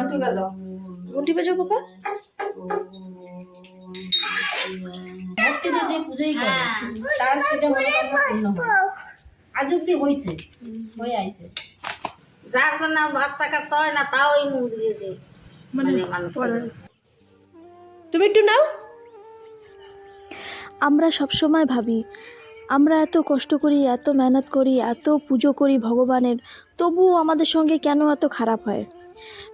ঘন্টি বাজাও বাবা। যে পুজোই করে। তার সেটা মনোকামনা পূর্ণ হয়। আজ অব্দি হয়েছে হয়ে আইছে। যার জন্য বাচ্চা কাচ্চা হয় না তাও ওই মন্দিরে যে মানে মানে। তুমি একটু নাও। আমরা সবসময় ভাবি আমরা এত কষ্ট করি এত মেহনত করি এত পুজো করি ভগবানের তবুও আমাদের সঙ্গে কেন এত খারাপ হয়?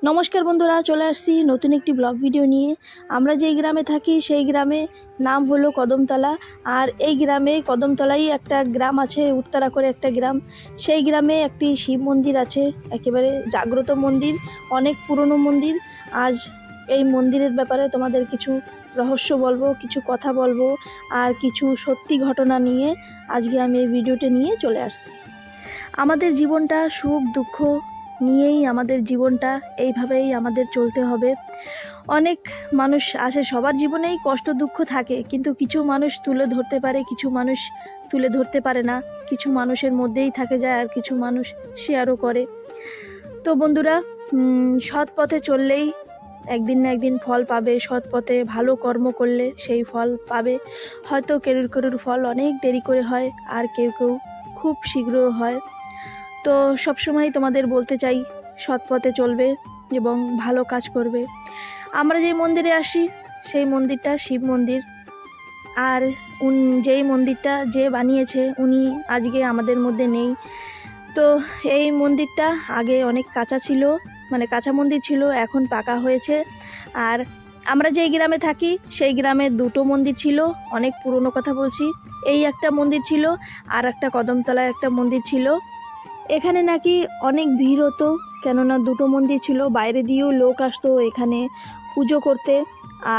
নমস্কার বন্ধুরা, চলে আসছি নতুন একটি ব্লগ ভিডিও নিয়ে। আমরা যেই গ্রামে থাকি, সেই গ্রামে নাম হলো কদমতলা। আর এই গ্রামে কদমতলাই একটা গ্রাম আছে, উত্তরা করে একটা গ্রাম। সেই গ্রামে একটি শিব মন্দির আছে, একেবারে জাগ্রত মন্দির, অনেক পুরনো মন্দির। আজ এই মন্দিরের ব্যাপারে তোমাদের কিছু রহস্য বলব, কিছু কথা বলব, আর কিছু সত্যি ঘটনা নিয়ে আজকে আমি এই ভিডিওটা নিয়ে চলে আসছি। আমাদের জীবনটা সুখ, দুঃখ নিয়েই আমাদের জীবনটা এইভাবেই আমাদের চলতে হবে। অনেক মানুষ আসে সবার জীবনেই কষ্ট দুঃখ থাকে, কিন্তু কিছু মানুষ তুলে ধরতে পারে, কিছু মানুষ তুলে ধরতে পারে না। কিছু মানুষের মধ্যেই থাকে যায় আর কিছু মানুষ শেয়ারও করে। তো বন্ধুরা সৎ পথে চললেই একদিন না একদিন ফল পাবে। সৎ পথে ভালো কর্ম করলে সেই ফল পাবে। হয়তো কেরুর কেরুর ফল অনেক দেরি করে হয়, আর কেউ কেউ খুব শীঘ্র হয়। তো সবসময় তোমাদের বলতে চাই, সৎ পথে চলবে এবং ভালো কাজ করবে। আমরা যে মন্দিরে আসি, সেই মন্দিরটা শিব মন্দির। আর উন, যেই মন্দিরটা যে বানিয়েছে, উনি আজকে আমাদের মধ্যে নেই। তো এই মন্দিরটা আগে অনেক কাঁচা ছিল মানে কাঁচা মন্দির ছিল, এখন পাকা হয়েছে। আর আমরা যেই গ্রামে থাকি, সেই গ্রামে দুটো মন্দির ছিল, অনেক পুরনো কথা বলছি। এই একটা মন্দির ছিল, আর একটা কদমতলায় একটা মন্দির ছিল। এখানে নাকি অনেক ভিড় হতো, কেননা দুটো মন্দির ছিল, বাইরে দিয়েও লোক আসতো এখানে পুজো করতে।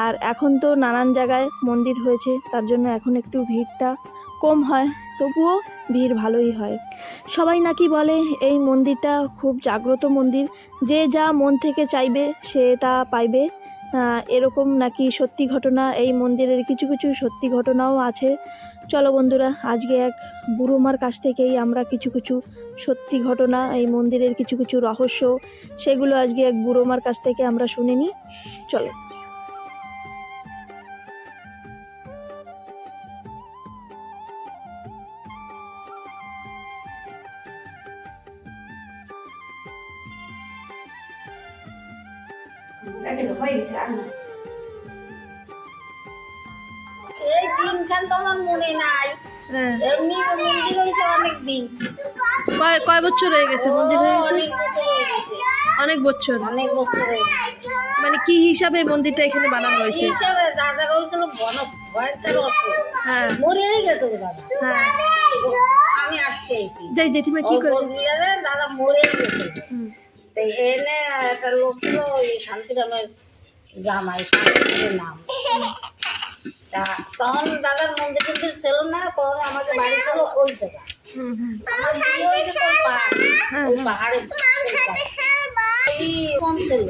আর এখন তো নানান জায়গায় মন্দির হয়েছে, তার জন্য এখন একটু ভিড়টা কম হয়, তবুও ভিড় ভালোই হয়। সবাই নাকি বলে, এই মন্দিরটা খুব জাগ্রত মন্দির, যে যা মন থেকে চাইবে সে তা পাইবে। এরকম নাকি সত্যি ঘটনা, এই মন্দিরের কিছু কিছু সত্যি ঘটনাও আছে। চলো বন্ধুরা, আজকে এক বুড়োমার কাছ থেকেই আমরা কিছু কিছু সত্যি ঘটনা, এই মন্দিরের কিছু কিছু রহস্য, সেগুলো আজকে এক বুড়োমার কাছ থেকে আমরা শুনে নিই। চলো। হয়ে গেছে, আর দিনখান তো আমার মনে নাই। হ্যাঁ। এমনি মন্দির হয়েছে অনেক দিন কয় কয় বছর হয়ে গেছে মন্দির হয়ে গেছে? অনেক বছর অনেক বছর। হয়ে গেছে। মানে কি হিসাবে মন্দিরটা এখানে বানানো হয়েছে? হিসাবে? দাদার হয়েছিল বন হ্যাঁ। মরেই গেছে দাদা। হ্যাঁ। আমি আজকে যাই জেঠিমা কি করে? দাদা মরেই গেছে। এনে একটা লোক ছিল ওই শান্তিরামের জামাই নাম। তা তখন দাদার মন্দির টন্দির ছিল না তখন আমাকে বাড়ি ছিল ওই জায়গা। আমার বিয়ে হয়ে গেছে পাহাড়। ওই পাহাড়ে। ওই ফোন ছিল।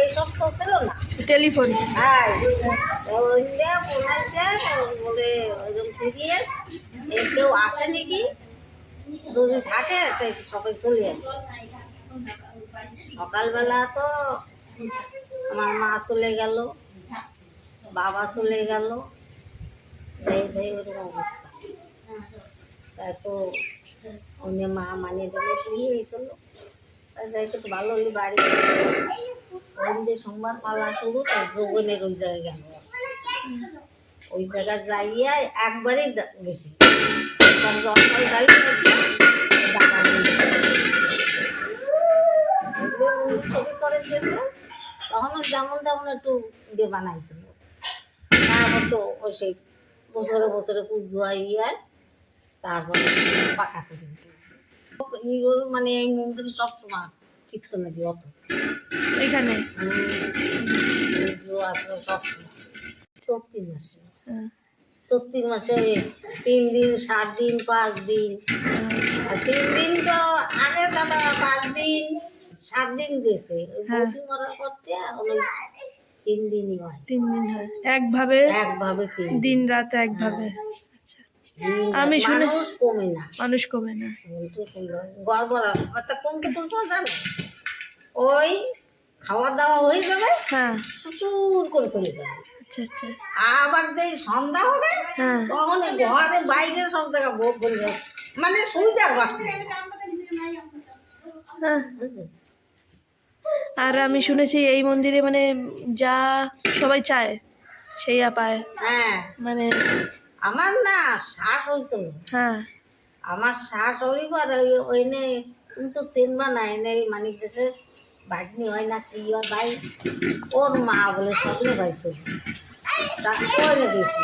এইসব তো ছিল না। টেলিফোন। হ্যাঁ বলাইছে বলে সিরিয়াস কেউ আসে নাকি? যদি থাকে তাই সবাই চলে আসে। সকালবেলা তো আমার মা চলে গেল। বাবা চলে গেল। অবস্থা। তাই তো অন্য মা মানে তাই একটু ভালো হলে বাড়ি ওই সোমবার পালা শুরু, তাই যোগনের ওই জায়গায় গেল ওই জায়গায় যাইয়া একবারই গেছি। ছবি করে দিয়েছে তখন যেমন তেমন একটু দিয়ে বানাইছিল। তারপর তো ও সেই বছরে বছরে পুজো ইয়ে তারপর পাকা করে উঠেছে মানে এই মন্দিরে সব সময় কীর্তনে দিয়ে অত এখানে? আছে সব সময়। মাসে। হ্যাঁ, মাসে তিন দিন সাত দিন পাঁচ দিন। আর তিন দিন তো আগে দাদা পাঁচ দিন সাত দিন দিয়েছে। করতে ওই তিন দিনই হয়। তিন দিন হয়। একভাবে? একভাবে তিন দিন রাত একভাবে? আচ্ছা, আমি শুনে- মানুষ কমে না। মানুষ কমে না। গড়বড়া। অর্থাৎ কমতে কমতে জানো? ওই খাওয়া দাওয়া হয়ে যাবে হ্যাঁ। প্রচুর করে চলে যাবে। আচ্ছা আচ্ছা। আবার যেই সন্ধ্যা হবে হ্যাঁ। তখন ঘরের বাইরে সব জায়গায় ভোগ করে যাবে। মানে সুবিধার বাকি হ্যাঁ। আর আমি শুনেছি এই মন্দিরে মানে যা সবাই চায় সেই পায় হ্যাঁ। মানে আমার না শ্বাস হয়েছিল হ্যাঁ। আমার শ্বাস হইবার ওই ওইনে কিন্তু চিনবা না এনে মানিক দেশের ভাগ্নি হয় না কি হয় ভাই ওর মা বলে স্বপ্নে পাইছিল তা ওইনে গেছি।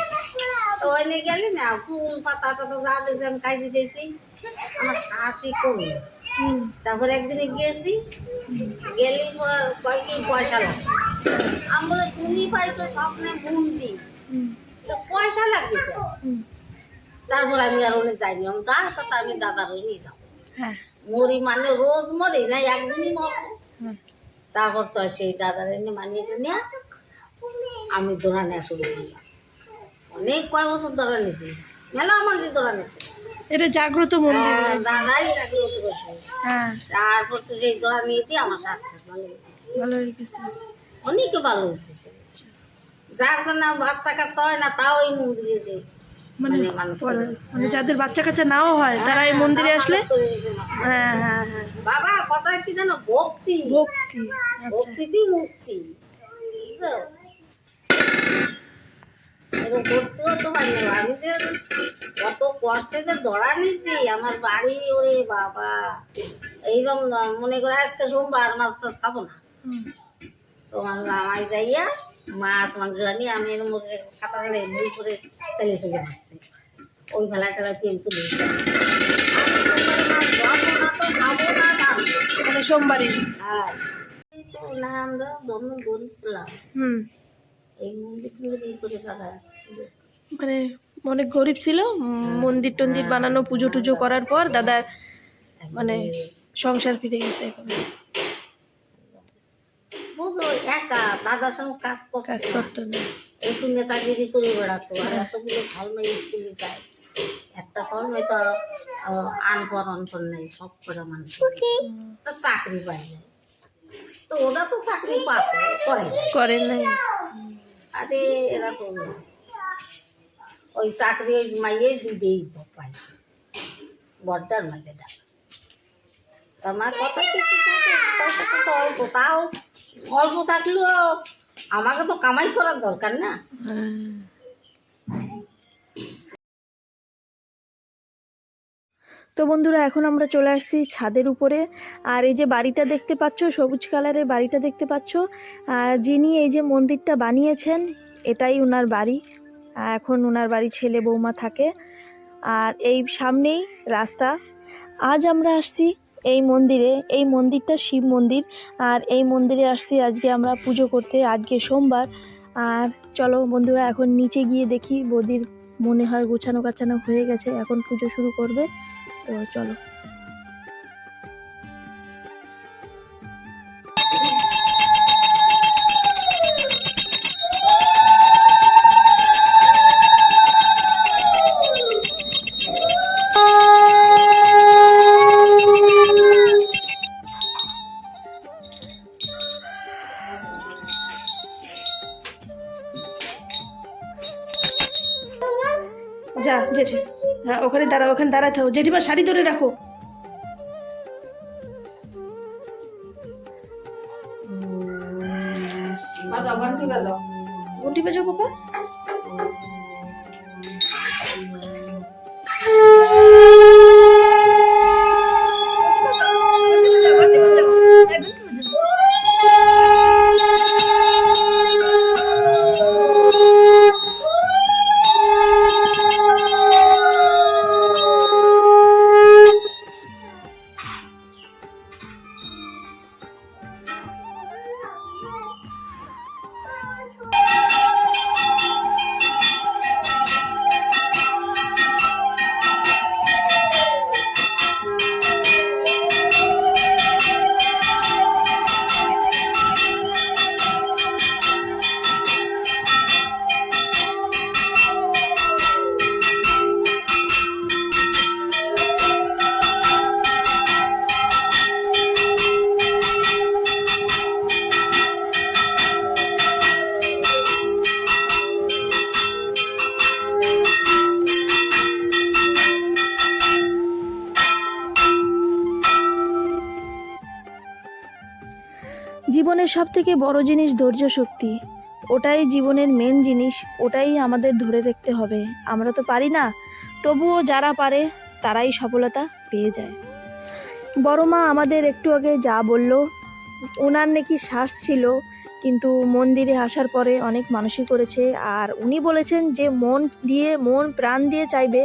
তো ওইনে গেলি না ফুল পাতা টাতা যা দিয়েছে আমি চাইছি। আমার শ্বাসই কমে তারপর একদিনে গেছি গেলি কয় কি পয়সা লাগে। আমি বলে তুমি পাইছো স্বপ্নে বুঝবি। তো পয়সা লাগবে তো। তারপর আমি আর ওনে যাইনি। আমি তার সাথে আমি দাদার ওই নিয়ে যাব। হ্যাঁ। মরি মানে রোজ মরি না একদিনই মরবো তারপর তো সেই দাদার এনে মানিয়ে নিয়ে আমি দৌড়া নেওয়া শুরু করলাম অনেক কয় বছর দৌড়া নিয়েছি মেলা আমার নিতে এটা জাগ্রত মন্দির। হ্যাঁ, দাদাই জাগ্রত করছে। হ্যাঁ। তারপর তো সেই দৌড়া নিয়ে দিয়ে আমার ভালো ভালো হয়ে গেছে। অনেকে ভালো হয়েছে যার জন্য বাচ্চা কাচ্চা হয় না তাও ওই মন্দিরে এসে মানে মানে মানে যাদের বাচ্চা কাচ্চা নাও হয় তারা এই মন্দিরে আসলে। হ্যাঁ হ্যাঁ হ্যাঁ। বাবা কথা কি জানো? ভক্তি। ভক্তি। আচ্ছা। ভক্তিতেই মুক্তি। বুঝছ? এরকম করতেও তো পারি না আমি যে কত কষ্টে যে ধরা নিচ্ছি আমার বাড়ি ওরে বাবা। এইরকম মনে করে আজকে সোমবার মাছ টাছ খাব না। তোমার জামাই যাইয়া মাছ মাংস আনি আমি এর মুখে খাতা মুড়ি করে তেলে চলে আসছি ওই বেলাটা তেল চলে সোমবারে মাছ ধরবো না তো খাব না না হ্যাঁ আমরা ধর্ম গড়েছিলাম হুম। মানে অনেক গরিব ছিল মন্দির টন্দির বানানো পুজো টুজো করার পর দাদার মানে সংসার ফিরে গেছে এখন। একা দাদার সঙ্গে কাজ করতে কাজ করতো না। একটু নেতাগিরি করে বেড়াতো আর এতগুলো স্কুলে যায়। একটা তো আহ, আনপর অনপর নেই সব করে মানুষ। তো চাকরি পায় না তো ওরা তো চাকরি করে না। আরে এরা তো ওই চাকরি ওই মাইয়ে দুধেই পাই। বড্ডার মাঝে ডাক। আমার কথা অল্প, তাও অল্প থাকলেও আমাকে তো কামাই করার দরকার না। তো বন্ধুরা, এখন আমরা চলে আসছি ছাদের উপরে। আর এই যে বাড়িটা দেখতে পাচ্ছ, সবুজ কালারের বাড়িটা দেখতে পাচ্ছ যিনি এই যে মন্দিরটা বানিয়েছেন, এটাই ওনার বাড়ি। এখন ওনার বাড়ি ছেলে বৌমা থাকে। আর এই সামনেই রাস্তা। আজ আমরা আসছি এই মন্দিরে, এই মন্দিরটা শিব মন্দির। আর এই মন্দিরে আসছি আজকে আমরা পুজো করতে, আজকে সোমবার। আর চলো বন্ধুরা, এখন নিচে গিয়ে দেখি বদির মনে হয় গোছানো গাছানো হয়ে গেছে, এখন পুজো শুরু করবে। তো চলো। দাঁড়াতে থাকো জেঠিমা শাড়ি ধরে রাখো। জীবনের সব থেকে বড় জিনিস ধৈর্য শক্তি। ওটাই জীবনের মেন জিনিস, ওটাই আমাদের ধরে রাখতে হবে। আমরা তো পারি না, তবুও যারা পারে, তারাই সফলতা পেয়ে যায়। বড় মা আমাদের একটু আগে যা বলল ওনার নাকি শ্বাস ছিল, কিন্তু মন্দিরে আসার পরে অনেক মানুষই করেছে, আর উনি বলেছেন যে মন দিয়ে, মন প্রাণ দিয়ে চাইবে,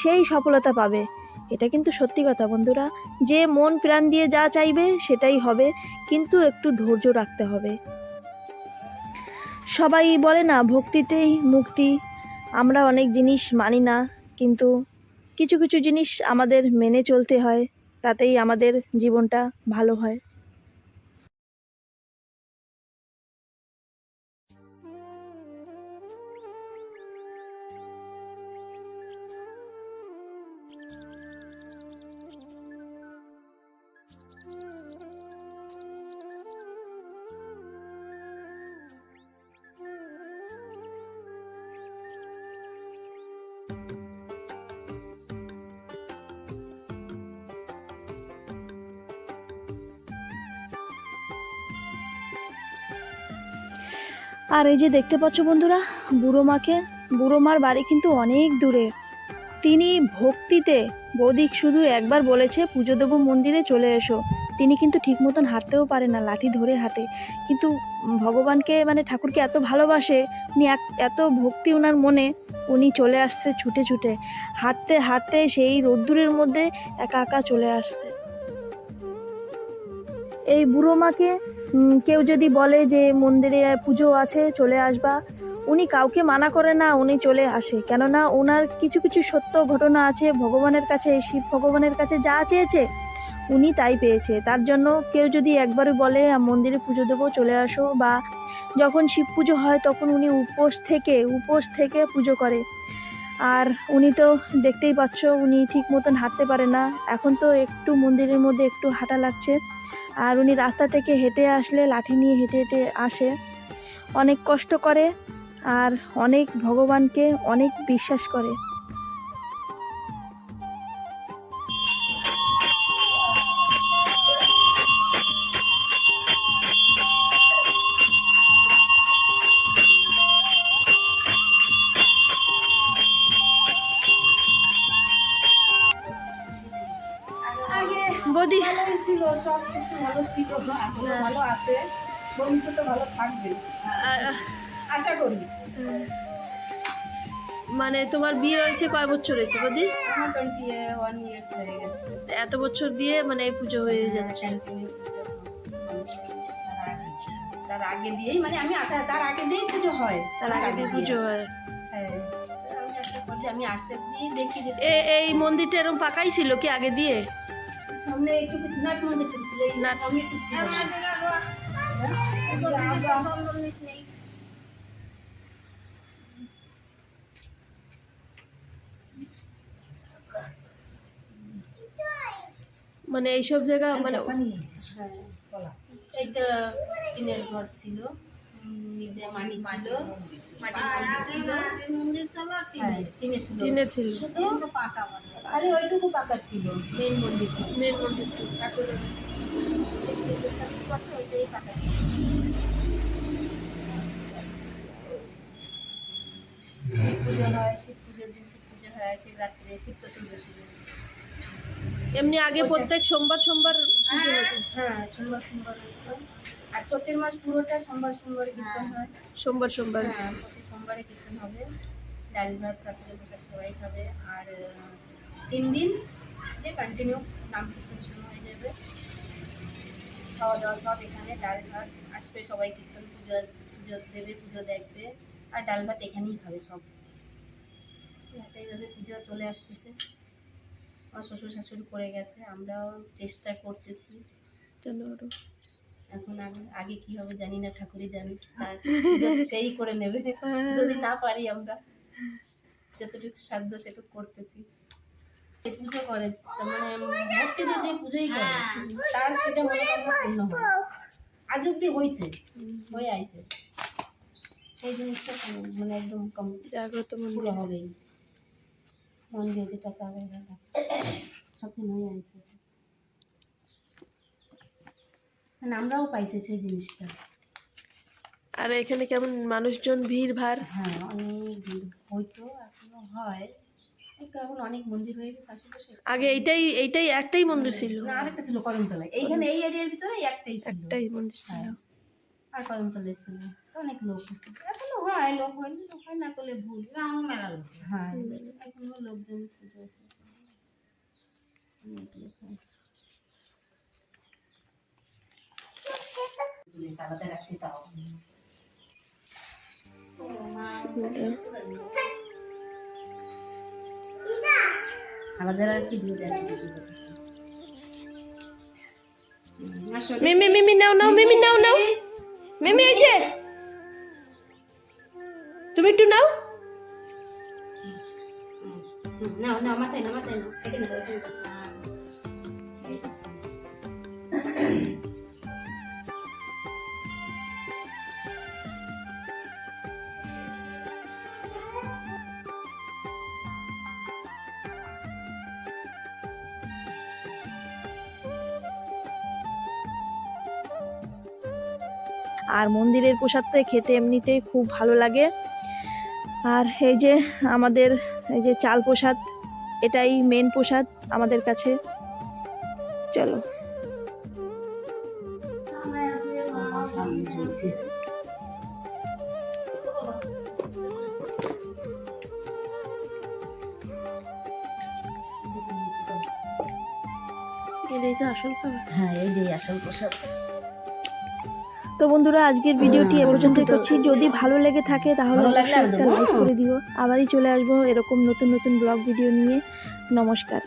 সেই সফলতা পাবে। এটা কিন্তু সত্যি কথা বন্ধুরা। যে মন প্রাণ দিয়ে যা চাইবে, সেটাই হবে। কিন্তু একটু ধৈর্য রাখতে হবে। সবাই বলে না, ভক্তিতেই মুক্তি। আমরা অনেক জিনিস মানি না, কিন্তু কিছু কিছু জিনিস আমাদের মেনে চলতে হয়। তাতেই আমাদের জীবনটা ভালো হয়। আর এই যে দেখতে পাচ্ছ বন্ধুরা, বুড়ো মাকে, বুড়ো মার বাড়ি কিন্তু অনেক দূরে। তিনি ভক্তিতে বৌদিক শুধু একবার বলেছে, পুজো দেব মন্দিরে, চলে এসো। তিনি কিন্তু ঠিক মতন হাঁটতেও পারে না, লাঠি ধরে হাঁটে। কিন্তু ভগবানকে মানে ঠাকুরকে এত ভালোবাসে, উনি এত ভক্তি ওনার মনে, উনি চলে আসছে ছুটে ছুটে। হাঁটতে হাঁটতে সেই রোদ্দুরের মধ্যে একা একা চলে আসছে। এই বুড়ো মাকে কেউ যদি বলে যে মন্দিরে পুজো আছে চলে আসবা। উনি কাউকে মানা করে না উনি চলে আসে। কেননা ওনার কিছু কিছু সত্য ঘটনা আছে ভগবানের কাছে শিব ভগবানের কাছে যা চেয়েছে উনি তাই পেয়েছে। তার জন্য কেউ যদি একবার বলে "আহ, মন্দিরে পুজো দেবো চলে আসো বা যখন শিব পুজো হয় তখন উনি উপোস থেকে উপোস থেকে পুজো করে। আর উনি তো দেখতেই পাচ্ছ উনি ঠিক মতন হাঁটতে পারে না। এখন তো একটু মন্দিরের মধ্যে একটু হাঁটা লাগছে। আর উনি রাস্তা থেকে হেঁটে আসলে, লাঠি নিয়ে হেঁটে হেঁটে আসে। অনেক কষ্ট করে আর অনেক ভগবানকে অনেক বিশ্বাস করে। আগে বৌদি ভালোই ছিল সব কিছু ভালো ছিল এখনও ভালো আছে ভবিষ্যতে ভালো থাকবে। আশা করি। মানে তোমার বিয়ে হয়েছে কয় বছর হয়েছে বৌদি? হয়ে গেছে। এত বছর দিয়ে মানে এই পুজো হয়ে যাচ্ছে। তার আগে দিয়েই মানে আমি আশা তার আগে দিয়েই পুজো হয়। তার আগে দিয়ে পুজো হয়। হ্যাঁ। আমি আশা করি আমি আশা দিয়ে দেখি এই মন্দিরটা এরকম পাকাই ছিল কি আগে দিয়ে? সামনে একটু নাট মন্দির ছিল এই নাট- সামনে একটু ছিল। মানে এইসব জায়গা মানে হ্যাঁ এইটা টিনের ঘর ছিল। নিচে মাটি ছিল। মাটির মন্দির ছিল। হ্যাঁ টিনের ছিল। টিনের ছিল। শুধু ওইটুকু পাকা ছিল মেন মন্দির। মেন মন্দির শিব প্রতিষ্ঠাপিত ওইটাই পাকা শিব পুজো হয় শিব পুজোর দিন শিব পুজো হয় শিবরাত্রে শিব চতুর্দশী এমনি আগে প্রত্যেক সোমবার সোমবার হ্যাঁ সোমবার সোমবার হতো। আর চৈতের মাস পুরোটা সোমবার সোমবার কীর্তন হয় সোমবার সোমবার। হ্যাঁ প্রতি সোমবারে কীর্তন হবে। ডাল ভাত রাত্রে বসে সবাই খাবে। আর তিন দিন যে কন্টিনিউ নাম কীর্তন শুরু হয়ে যাবে। খাওয়া দাওয়া সব এখানে ডাল ভাত আসবে সবাই কীর্তন পুজো পুজো দেবে পুজো দেখবে। আর ডাল ভাত এখানেই খাবে সব। ব্যাস এইভাবে পুজো চলে আসতেছে। আমার শ্বশুর শাশুড়ি করে গেছে আমরাও চেষ্টা করতেছি। চলো। এখন আমি আগে কি হবে জানি না ঠাকুরই জানি তার সেই করে নেবে। যদি না পারি আমরা যতটুকু সাধ্য সেটুকু করতেছি। যে পুজো করে তার মানে ভক্তিতে যে পুজোই করে তার সেটা মনোকামনা পূর্ণ হয় আজ অব্দি হয়েছে হয়ে আইছে। সেই জিনিসটা মানে একদম কম জাগ্রত পুরো হবেই। মন দিয়ে যেটা চাবে সব দিন হয়ে আইছে। মানে আমরাও পাইছি সেই জিনিসটা। আর এখানে কেমন মানুষজন ভিড় ভাড়? হ্যাঁ অনেক ভিড়। হয়তো এখনও হয়। এখন অনেক মন্দির হয়ে গেছে আশেপাশে আগে এইটাই এইটাই একটাই মন্দির ছিল। না আরেকটা ছিল কদমতলায়। এইখানে এই এরিয়ার ভিতরে একটাই ছিল। একটাই মন্দির ছিল। হ্যাঁ। আর কদমতলায় ছিল। অনেক লোক। এখনও হয় লোক হয় না হয় না করলে ভুল। গ্রাম মেলা লোক। হ্যাঁ। এখনও লোকজন পুজো আছে। অনেক লোক হয়। জিনিস মিমি মিমি নাও নাও মিমি নাও নাও। মিমি এই তুমি একটু নাও। নাও নাও, মাথায় নাও মাথায় নাও। আর মন্দিরের প্রসাদটা খেতে এমনিতেই খুব ভালো লাগে। আর এই যে আমাদের এই যে চাল প্রসাদ এটাই মেন প্রসাদ আমাদের কাছে। চলো। এটাই তো আসল খাবার হ্যাঁ এইটাই আসল প্রসাদ। তো বন্ধুরা আজকের ভিডিওটি এ পর্যন্তই করছি। যদি ভালো লেগে থাকে তাহলে একটা লাইক করে দিও। আবারই চলে আসব এরকম নতুন নতুন ব্লগ ভিডিও নিয়ে। নমস্কার।